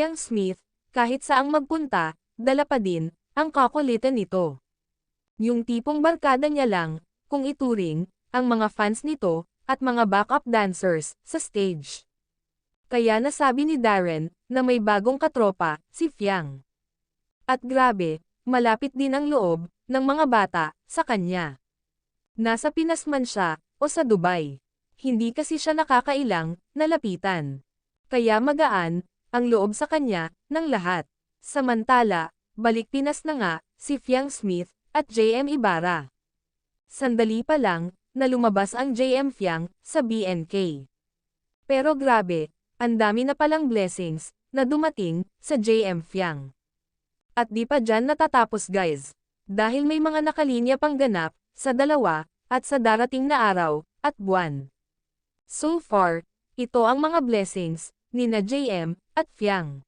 Fiang Smith, kahit saang magpunta, dala pa din, ang kakulitan nito. Yung tipong barkada niya lang, kung ituring, ang mga fans nito, at mga backup dancers, sa stage. Kaya nasabi ni Darren, na may bagong katropa, si Fiang. At grabe, malapit din ang loob, ng mga bata, sa kanya. Nasa Pinas man siya, o sa Dubai. Hindi kasi siya nakakailang, nalapitan. Kaya magaan, ang loob sa kanya, ng lahat. Samantala, balik Pinas na nga, si Fiang Smith, at JM Ibarra. Sandali pa lang, na lumabas ang JM Fiang, sa BNK. Pero grabe, ang dami na palang blessings, na dumating, sa JM Fiang. At di pa dyan natatapos guys. Dahil may mga nakalinya pang ganap, sa dalawa, at sa darating na araw, at buwan. So far, ito ang mga blessings, ni na JM, at Fiang.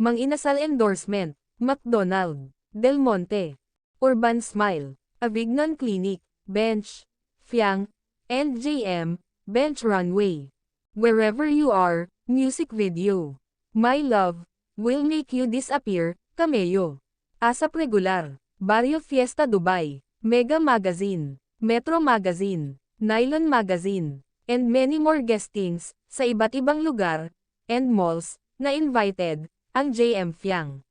Mang Inasal Endorsement, McDonald, Del Monte, Urban Smile, Avignon Clinic, Bench, Fiang, and JM, Bench Runway. Wherever you are, music video. My love, will make you disappear, Cameo. Asap Regular, Barrio Fiesta Dubai, Mega Magazine, Metro Magazine, Nylon Magazine, and many more guestings, sa iba't ibang lugar, and malls, na invited, ang JM Fiang.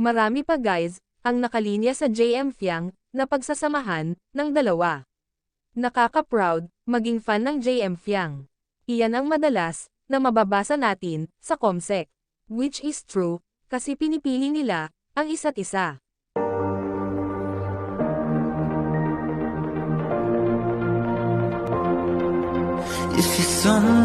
Marami pa guys, ang nakalinya sa JM Fiang, na pagsasamahan, ng dalawa. Nakaka-proud, maging fan ng JM Fiang. Iyan ang madalas, na mababasa natin, sa Comsec. Which is true, kasi pinipili nila, ang isa't isa. If you're someone